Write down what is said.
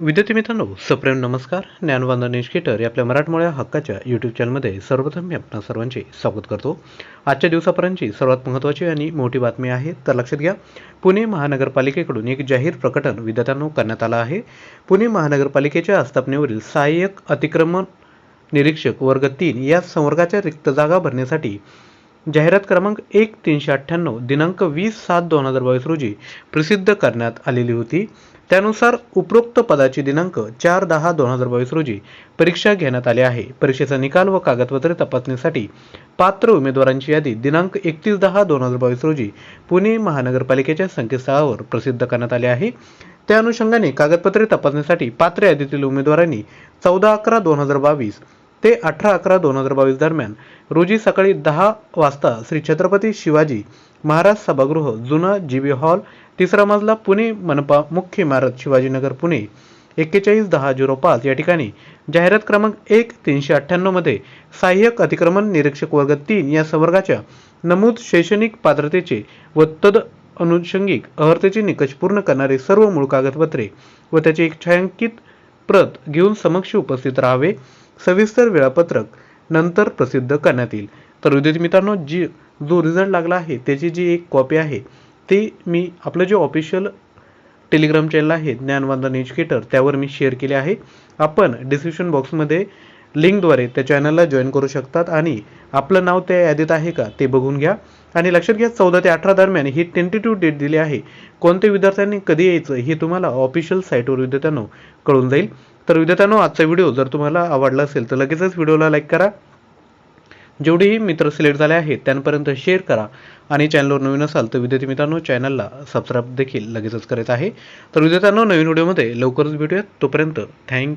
विद्यार्थी मित्रांनो सप्रेम नमस्कार. ज्ञानवंदन निष्केटर या आपल्या मराठमोळ्या हक्काच्या यूट्यूब चॅनलमध्ये सर्वप्रथम मी आपणा सर्वांचे स्वागत करतो. आजच्या दिवसापर्यंतची सर्वात महत्त्वाची आणि मोठी बातमी आहे तर लक्षात घ्या पुणे महानगरपालिकेकडून एक जाहीर प्रकटन विद्यार्थ्यांना करण्यात आलं आहे. पुणे महानगरपालिकेच्या आस्थापनेवरील सहाय्यक अतिक्रमण निरीक्षक वर्ग तीन या संवर्गाच्या रिक्त जागा भरण्यासाठी जाहिरात क्रमांक एक तीनशे अठ्ठ्याण्णव दिनांक वीस सात दोन हजार बावीस रोजी प्रसिद्ध करण्यात आलेली होती. त्यानुसार उपरोक्त पदाची दिनांक चार दहा दोन हजार बावीस रोजी परीक्षा घेण्यात आली आहे. परीक्षेचा निकाल व कागदपत्रे तपासणीसाठी पात्र उमेदवारांची यादी दिनांक एकतीस दहा दोन हजार बावीस रोजी पुणे महानगरपालिकेच्या संकेतस्थळावर प्रसिद्ध करण्यात आले आहे. त्या अनुषंगाने कागदपत्रे तपासणीसाठी पात्र यादीतील उमेदवारांनी चौदा अकरा दोन हजार बावीस ते अठरा अकरा दोन हजार बावीस दरम्यान रोजी सकाळी दहा वाजता श्री छत्रपती शिवाजी महाराज सभागृह जुना जी बी हॉल तिसरा मजला पुणे मनपा मुख्य इमारत शिवाजीनगर पुणे. एक्केचाळीस दहा झिरो पाच या ठिकाणी जाहिरात क्रमांक एक तीनशे अठ्ठ्याण्णवमध्ये सहाय्यक अतिक्रमण निरीक्षक वर्ग तीन या संवर्गाच्या नमूद शैक्षणिक पात्रतेचे व तद अनुषंगिक अर्हतेचे निकष पूर्ण करणारे सर्व मूळ कागदपत्रे व त्याचे एक छायांकित प्रत घेऊन समक्ष उपस्थित राहावे. सविस्तर वेळापत्रक नंतर प्रसिद्ध करण्यात येईल. तर विद्यार्थी मित्रांनो जी जो रिझल्ट लागला आहे त्याची जी एक कॉपी आहे ती मी आपलं जे ऑफिशियल टेलिग्राम चॅनल आहे ज्ञानवंदन एज्युकेटर त्यावर मी शेअर केले आहे. आपण डिस्क्रिप्शन बॉक्समध्ये लिंकद्वारे त्या चॅनलला जॉईन करू शकतात. आणि आपलं नाव त्या यादीत आहे का ते बघून घ्या. आणि लक्षात घ्या चौदा ते अठरा दरम्यान ही टेंटेटिव्ह डेट दिली आहे. कोणत्या विद्यार्थ्यांनी कधी यायचं हे तुम्हाला ऑफिशियल साईटवर विद्यार्थ्यांनो कळून जाईल. तर विद्यार्थ्यांनो आजचा व्हिडिओ जर तुम्हाला आवडला असेल तर लगेचच व्हिडिओला लाईक करा. जेवढेही मित्र सिलेक्ट झाले आहेत त्यांपर्यंत शेअर करा. आणि चॅनलवर नवीन असाल तर विद्यार्थी मित्रांनो चॅनलला सबस्क्राईब देखील लगेचच करायचं आहे. तर विद्यार्थ्यांनो नवीन व्हिडिओमध्ये लवकरच भेटूयात. तोपर्यंत थँक्यू